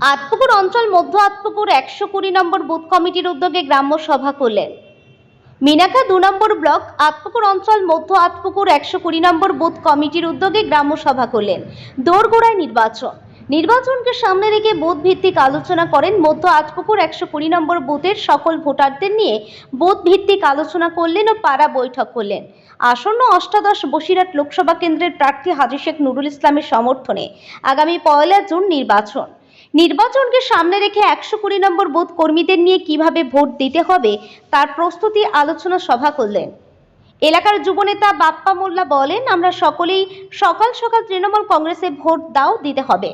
আটপুকুর অঞ্চল মধ্য আটপুকুর একশো কুড়ি নম্বর বুথ কমিটির উদ্যোগে গ্রাম্য সভা করলেন। মিনাখা দু নম্বর ব্লক আটপুকুর অঞ্চল মধ্য আটপুকুর একশো কুড়ি নম্বর বুথ কমিটির উদ্যোগে গ্রাম্য সভা করলেন। দোরগোড়ায় নির্বাচন। নির্বাচনকে সামনে রেখে বুথ ভিত্তিক আলোচনা করেন মধ্য আটপুকুর একশো কুড়ি নম্বর বুথের সকল ভোটারদের নিয়ে বুথ ভিত্তিক আলোচনা করলেন ও পাড়া বৈঠক করলেন। আসন্ন অষ্টাদশ বসিরহাট লোকসভা কেন্দ্রের প্রার্থী হাজি শেখ নুরুল ইসলামের সমর্থনে আগামী পয়লা জুন নির্বাচন। নির্বাচনকে সামনে রেখে একশো কুড়ি নম্বর বুথ কর্মীদের নিয়ে কীভাবে ভোট দিতে হবে, তার প্রস্তুতি আলোচনা সভা করলেন। এলাকার যুবনেতা বাপ্পা মোল্লা বলেন, আমরা সকলেই সকাল সকাল তৃণমূল কংগ্রেসে ভোট দাও দিতে হবে।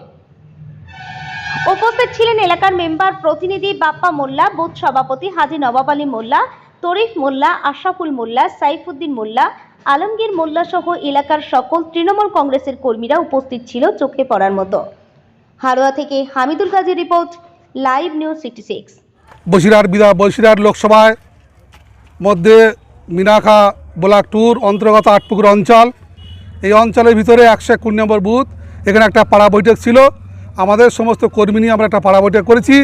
উপস্থিত ছিলেন এলাকার মেম্বার প্রতিনিধি বাপ্পা মোল্লা, বুথ সভাপতি হাজি নবাব আলী মোল্লা, তরিফ মোল্লা আশরাফুল মোল্লা, সাইফুদ্দিন মোল্লা, আলমগীর মোল্লা সহ এলাকার সকল তৃণমূল কংগ্রেসের কর্মীরা উপস্থিত ছিল চোখে পড়ার মতো। হারোয়া থেকে হামিদুল গাজীর report, live news sixty six. Basirhat বিধা Basirhat লোকসভায় মধ্যে মিনাখা ব্লক টুর অন্তর্গত আটপুকুর অঞ্চল। এই অঞ্চলের ভিতরে একশো কুড়ি নম্বর বুথ। এখানে একটা পাড়া বৈঠক ছিল। আমাদের সমস্ত কর্মী নিয়ে আমরা একটা পাড়া বৈঠক করেছি।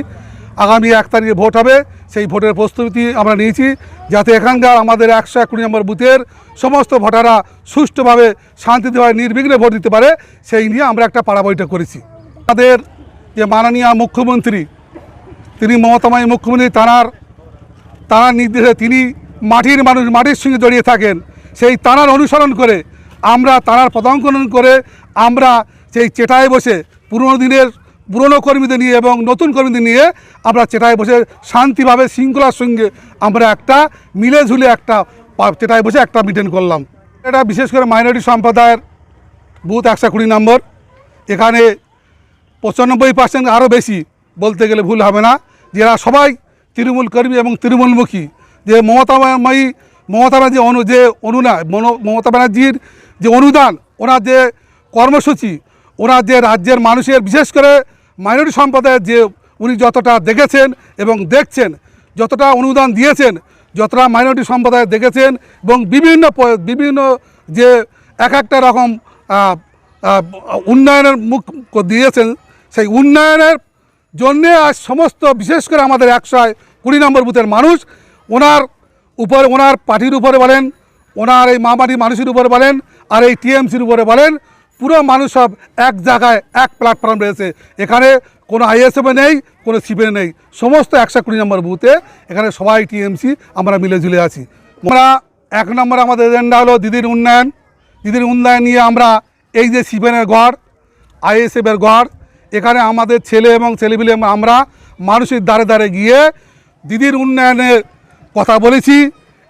আগামী এক তারিখে ভোট হবে। সেই ভোটের প্রস্তুতি আমরা নিয়েছি। যাতে এখানকার আমাদের একশো কুড়ি নম্বর বুথের সমস্ত ভোটাররা সুষ্ঠুভাবে শান্তিভাবে নির্বিঘ্নে ভোট দিতে পারে, সেই নিয়ে আমরা একটা পাড়া বৈঠক করেছি। আমাদের যে মাননীয় মুখ্যমন্ত্রী, তিনি মমতাময়ী মুখ্যমন্ত্রী তাঁর তাঁর নির্দেশে তিনি মাটির মানুষ, মাটির সঙ্গে জড়িয়ে থাকেন। সেই তাঁর অনুসরণ করে আমরা তাঁর পদাঙ্কন করে আমরা সেই চেটায় বসে পুরনো দিনের পুরনো কর্মীদের নিয়ে এবং নতুন কর্মীদের নিয়ে আমরা চেটায় বসে শান্তিভাবে, শৃঙ্খলার সঙ্গে আমরা একটা মিলে ঝুলে একটা চেটায় বসে একটা মিটেন করলাম। এটা বিশেষ করে মাইনরিটি সম্প্রদায়ের বুথ একশো কুড়ি নম্বর। এখানে পঁচানব্বই পার্সেন্ট আরও বেশি বলতে গেলে ভুল হবে না। যারা সবাই তৃণমূল কর্মী এবং তৃণমূলমুখী, যে মমতাময়ী মমতা ব্যানার্জি অনু, যে অনুনা মমতা ব্যানার্জির যে অনুদান, ওনার যে কর্মসূচি, ওনার যে রাজ্যের মানুষের, বিশেষ করে মাইনরিটি সম্প্রদায়ের যে উনি যতটা দেখেছেন এবং দেখছেন, যতটা অনুদান দিয়েছেন, যতটা মাইনরিটি সম্প্রদায় দেখেছেন এবং বিভিন্ন বিভিন্ন যে এক একটা রকম উন্নয়নের মুখ দিয়েছেন সেই উন্নয়নের জন্যে আজ সমস্ত, বিশেষ করে আমাদের একশো কুড়ি নম্বর বুথের মানুষ ওনার উপরে, ওনার পার্টির উপরে বলেন, ওনার এই মামাটি মানুষের উপরে বলেন, আর এই টিএমসির উপরে বলেন, পুরো মানুষ সব এক জায়গায়, এক প্ল্যাটফর্ম রয়েছে। এখানে কোনো আইএসএফে নেই, কোনো সিপে নেই। সমস্ত একশো কুড়ি নম্বর বুথে এখানে সবাই টিএমসি, আমরা মিলে ঝুলে আছি। আমরা এক নম্বর আমাদের এজেন্ডা হলো দিদির উন্নয়ন। দিদির উন্নয়ন নিয়ে আমরা এই যে সিপেনের গড়, আইএসএফের গড় এখানে আমাদের ছেলে এবং ছেলেপিলে আমরা মানুষের দ্বারে দ্বারে গিয়ে দিদির উন্নয়নের কথা বলেছি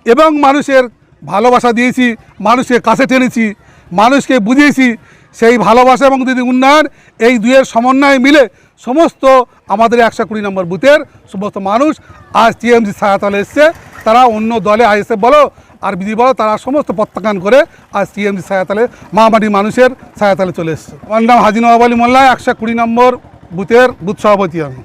এবং মানুষের ভালোবাসা দিয়েছি, মানুষকে কাছে টেনেছি, মানুষকে বুঝিয়েছি। সেই ভালোবাসা এবং দিদির উন্নয়ন এই দুয়ের সমন্বয় মিলে সমস্ত আমাদের একশো কুড়ি নম্বর বুথের সমস্ত মানুষ আজ টিএমসি ছায়াতলে এসছে। তারা অন্য দলে আইএসএফ বলো আর বিধি বলো তারা সমস্ত প্রত্যাখ্যান করে আজ টিএমসি ছায়াতালে মহামাটি মানুষের ছায়াতালে চলে এসছে। আমার নাম হাজি নবাব আলী মোল্লা, একশো কুড়ি নম্বর বুথের বুথ সভাপতি আমি।